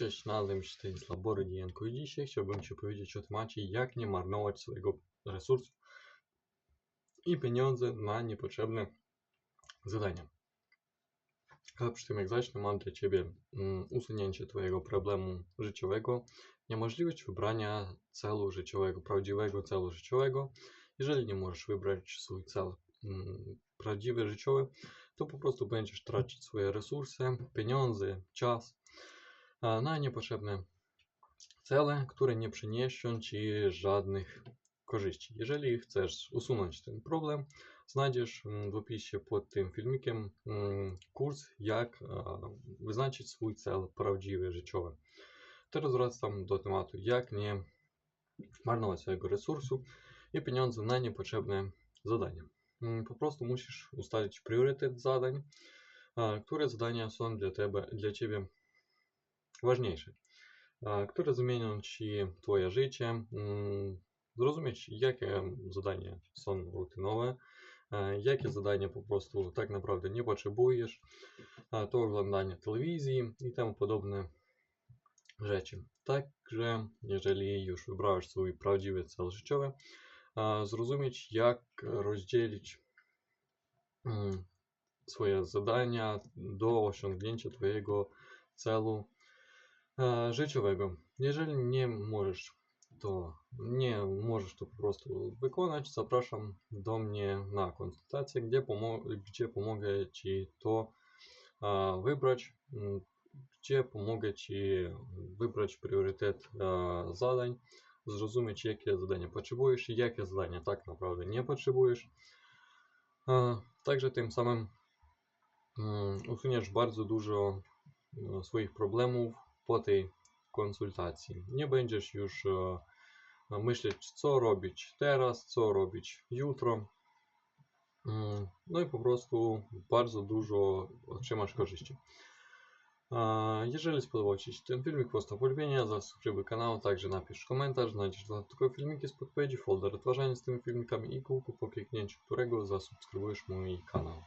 Cześć, nazywam się Stanisław Borydienko i dzisiaj chciałbym Ci powiedzieć o temacie, jak nie marnować swojego resursu i pieniądze na niepotrzebne zadania. Ale przy tym jak zacznę, mam dla Ciebie mm, usunięcie Twojego problemu życiowego, niemożliwość wybrania celu życiowego, prawdziwego celu życiowego. Jeżeli nie możesz wybrać swój cel mm, prawdziwy, życiowy, to po prostu będziesz tracić swoje resursy, pieniądze, czas na niepotrzebne cele, które nie przyniosą Ci żadnych korzyści. Jeżeli chcesz usunąć ten problem, znajdziesz mm, w opisie pod tym filmikiem mm, kurs, jak wyznaczyć swój cel prawdziwy, życiowy. Teraz wracam do tematu, jak nie marnować swojego resursu i pieniądze na niepotrzebne zadania. Mm, Po prostu musisz ustalić priorytet zadań, które zadania są dla, tebe, dla Ciebie ważniejsze, a, które zmienią Ci Twoje życie, mm, zrozumieć jakie zadania są rutynowe, a, jakie zadania po prostu tak naprawdę nie potrzebujesz, to oglądanie telewizji i temu podobne rzeczy. Także jeżeli już wybrałeś swój prawdziwy cel życiowy, zrozumieć jak rozdzielić mm, swoje zadania do osiągnięcia Twojego celu e, życiowego. Jeżeli nie możesz to nie możesz to po prostu wykonać, zapraszam do mnie na konsultację, gdzie, pomo- gdzie pomogę Ci to e, wybrać, gdzie pomogę Ci wybrać priorytet e, zadań, zrozumieć jakie zadania potrzebujesz i jakie zadania tak naprawdę nie potrzebujesz. E, Także tym samym mm, usuniesz bardzo dużo e, swoich problemów po tej konsultacji. Nie będziesz już e, myśleć, co robić teraz, co robić jutro. Mm, No i po prostu bardzo dużo otrzymasz korzyści. E, Jeżeli spodobał Ci się ten filmik, postaw ulubienie, zasubskrybuj kanał, także napisz komentarz, znajdziesz dodatkowe filmiki z podpowiedzi, folder odtwarzania z tymi filmikami i kółko po kliknięciu którego zasubskrybujesz mój kanał.